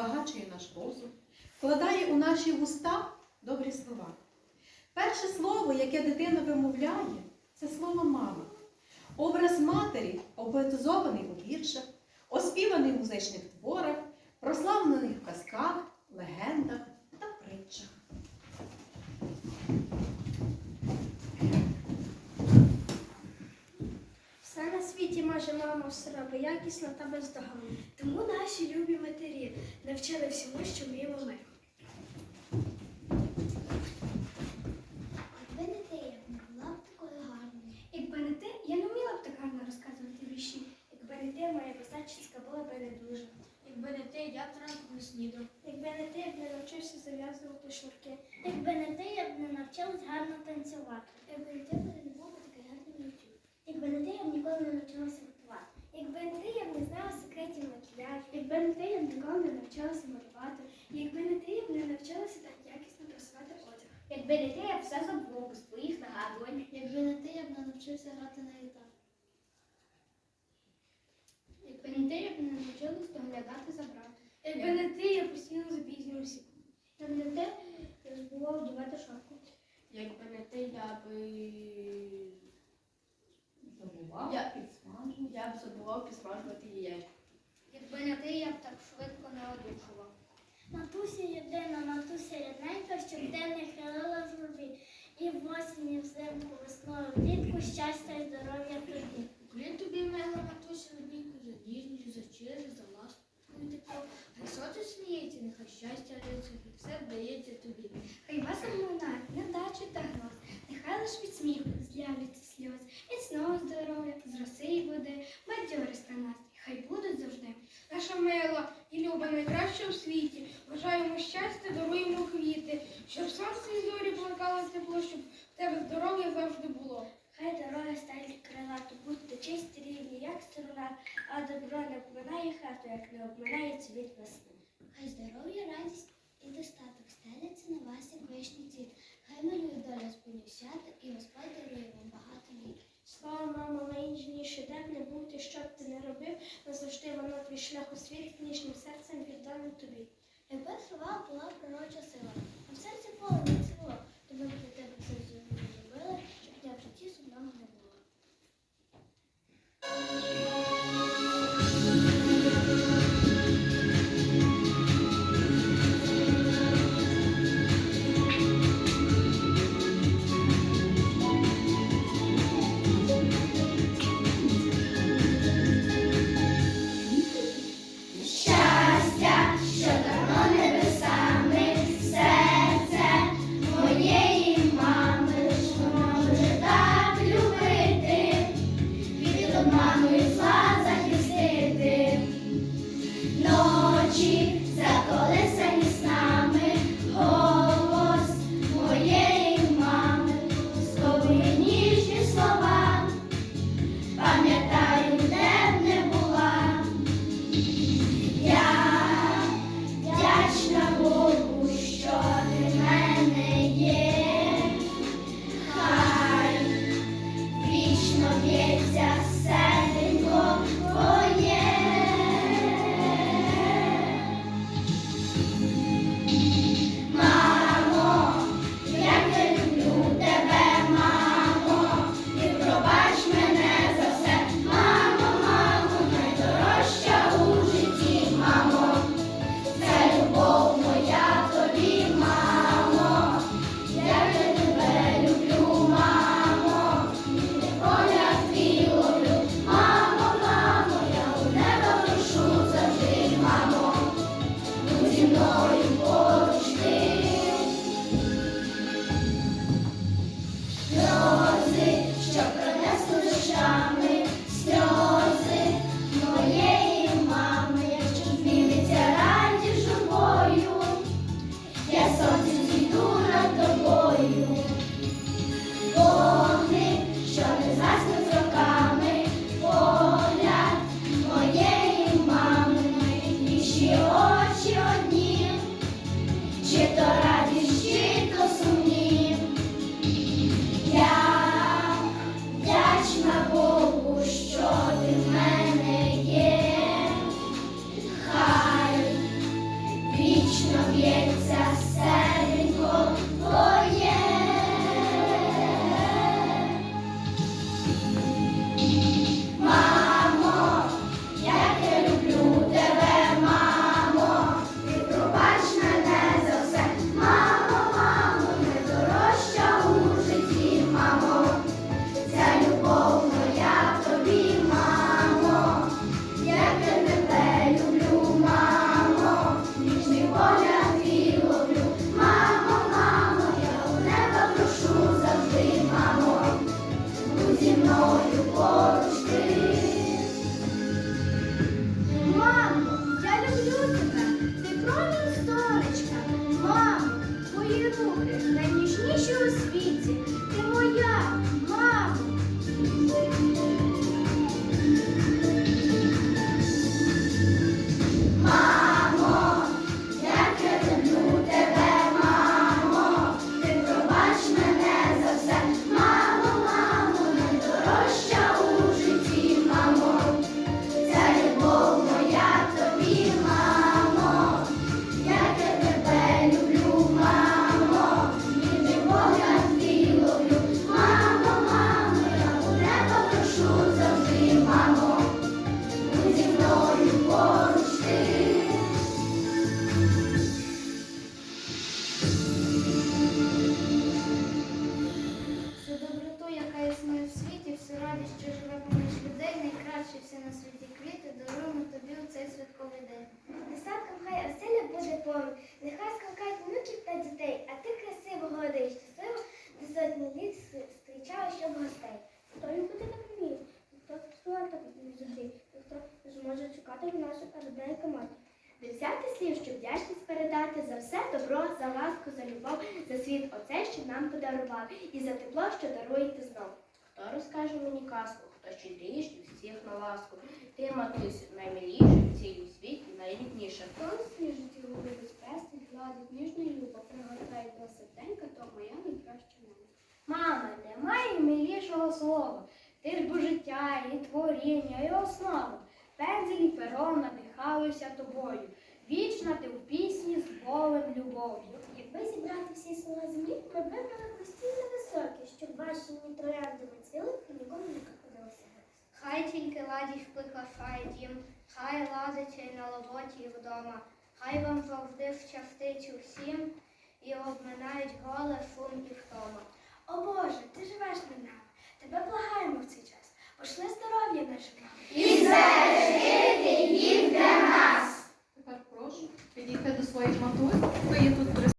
збагачує наш розум, вкладає у наші вуста добрі слова. Перше слово, яке дитина вимовляє, це слово мама. Образ матері обетизований у віршах, оспіваний в музичних творах, прославлений в казках, легендах та притчах. Все на може мама все робить якісно та бездоганно. Тому наші любі матері навчили всьому, що вміємо ми. Якби не ти, я б не була б такою гарною. Якби не ти, я не вміла б так гарно розказувати вірші. Якби не ти, моя писачицька була б не дуже. Якби не ти, я б ранку не снідав. Якби не ти, я б не навчився зав'язувати шнурки. Якби не ти, я б не навчилась гарно танцювати. Якби не ти, в мене не було б такий гарний YouTube. Якби не ти, я б ніколи не навчилася. Якби не ти, я б не знала секретів макіяжу. Якби не ти, я б ніколи не навчилася малювати. Якби не ти, я б не навчилася так якісно просувати одяг. Якби не ти, я б все забув без твоїх нагадувань. Якби не ти, я б не навчився грати на гітарі. Якби не ти, я б не навчилась доглядати за братом. Якби не ти, я постійно запізнювався. Якби не ти, я забував вдівати шапку. Якби не ти, я би Я-. Я б забував підсмажувати яєчко. Якби не ти, я б так швидко не одужував. Матуся єдина, матуся рідненька, щоб день не хилила в журбі. І в осінь, і взимку, весною, влітку, щастя і здоров'я тобі. Коли тобі мила матуся обійку за ніжність, за честь, за ласку і тепло. Хай сонце сміється, нехай щастя риться, і все вдається тобі. Хай вас обминає невдачі та гроз, нехай лиш від сміху з'являться Наша і люба найкраща у світі. Бажаємо щастя, даруємо квіти, щоб сонце і зорі плакало тепло, щоб в тебе здоров'я завжди було. Хай дороги стають крилато, будьте чисті рівні, як струна, а добро не обминає хату, як не обминає цвіт весни. Хай здоров'я, радість і достаток стеляться на вас, як вишній цвіт. Хай малює доля спиню свята, і Господь дарує вам багато літ. Слава, мамо, найніжніше, де б не бути, що б ти не робив, назавжди твій шлях у світ, ніжнім серцем віддано тобі. Якби слова була пророча сила, а в серці поле не цвіло, то все добро, за ласку, за любов, за світ оцей, що нам подарував, і за тепло, що даруєте знов. Хто розкаже мені казку, хто щедріший всіх на ласку. Ти, матусю, наймиліша в цілім світі, найрідніша. Хто у свій житті любить безпесний, гладить ніжно і любо, пригортає до серденька, то моя найкраща мама. Мама, немає милішого слова. Ти ж бо життя, і творіння, і основа. Пензель і перо надихалися тобою. Вічна ти в пісні з болем любов'ю. Якби зібрати всі слова землі, ми б вибрали прості і невисокі, щоб ваші трояндами цвіли і нікому не приходилося. Хай тільки ладість прикрашає дім, хай ладиться і на роботі, і вдома. Хай вам завжди щастить усім і обминають горе, шум і втома. О Боже, ти живеш над нами. Тебе благаємо в цей час. Пошли здоров'я нашим нам. Тепер прошу підійти до своїх матусь, хто є тут.